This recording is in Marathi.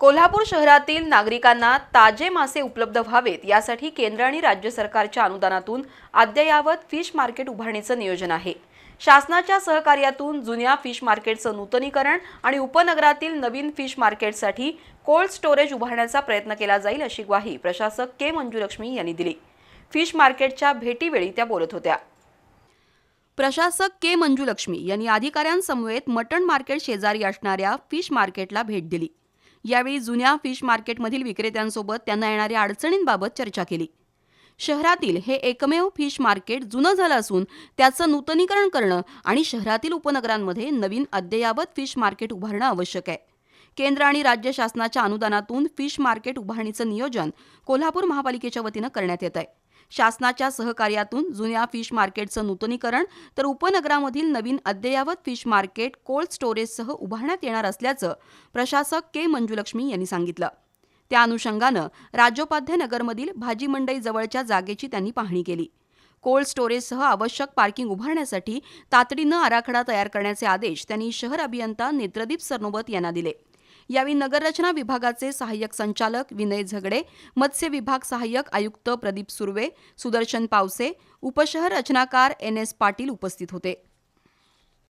कोल्हापूर शहरातील नागरिकांना ताजे मासे उपलब्ध व्हावेत यासाठी केंद्र आणि राज्य सरकारच्या अनुदानातून अद्ययावत फिश मार्केट उभारण्याचं नियोजन आहे. शासनाच्या सहकार्यातून जुन्या फिश मार्केटचं नूतनीकरण आणि उपनगरातील नवीन फिश मार्केटसाठी कोल्ड स्टोरेज उभारण्याचा प्रयत्न केला जाईल अशी ग्वाही प्रशासक के मंजुलक्ष्मी यांनी दिली. फिश मार्केटच्या भेटीवेळी त्या बोलत होत्या. प्रशासक के मंजुलक्ष्मी यांनी अधिकाऱ्यांसमवेत मटण मार्केट शेजारी असणाऱ्या फिश मार्केटला भेट दिली. यावेळी जुन्या फिश मार्केटमधील विक्रेत्यांसोबत त्यांना येणाऱ्या अडचणींबाबत चर्चा केली. शहरातील हे एकमेव फिश मार्केट जुनं झालं असून त्याचं नूतनीकरण करणं आणि शहरातील उपनगरांमध्ये नवीन अद्ययावत फिश मार्केट उभारणं आवश्यक आहे. केंद्र आणि राज्य शासनाच्या अनुदानातून फिश मार्केट उभारणीचं नियोजन कोल्हापूर महापालिकेच्या वतीनं करण्यात येत आहे. शासनाच्या सहकार्यातून जुन्या फिश मार्केटचं नूतनीकरण तर उपनगरामधील नवीन अद्ययावत फिश मार्केट कोल्ड स्टोरेजसह उभारण्यात येणार असल्याचं प्रशासक के मंजुलक्ष्मी यांनी सांगितलं. त्या अनुषंगानं राजोपाध्याय नगरमधील भाजी मंडई जवळच्या जागेची त्यांनी पाहणी केली. कोल्ड स्टोरेजसह आवश्यक पार्किंग उभारण्यासाठी तातडीनं आराखडा तयार करण्याचे आदेश त्यांनी शहर अभियंता नेत्रदीप सरनोबत यांना दिले. यावेळी नगररचना विभागाचे सहाय्यक संचालक विनय झगडे मत्स्य विभाग सहाय्यक आयुक्त प्रदीप सुर्वे सुदर्शन पावसे उपशहर रचनाकार एन एस पाटील उपस्थित होते.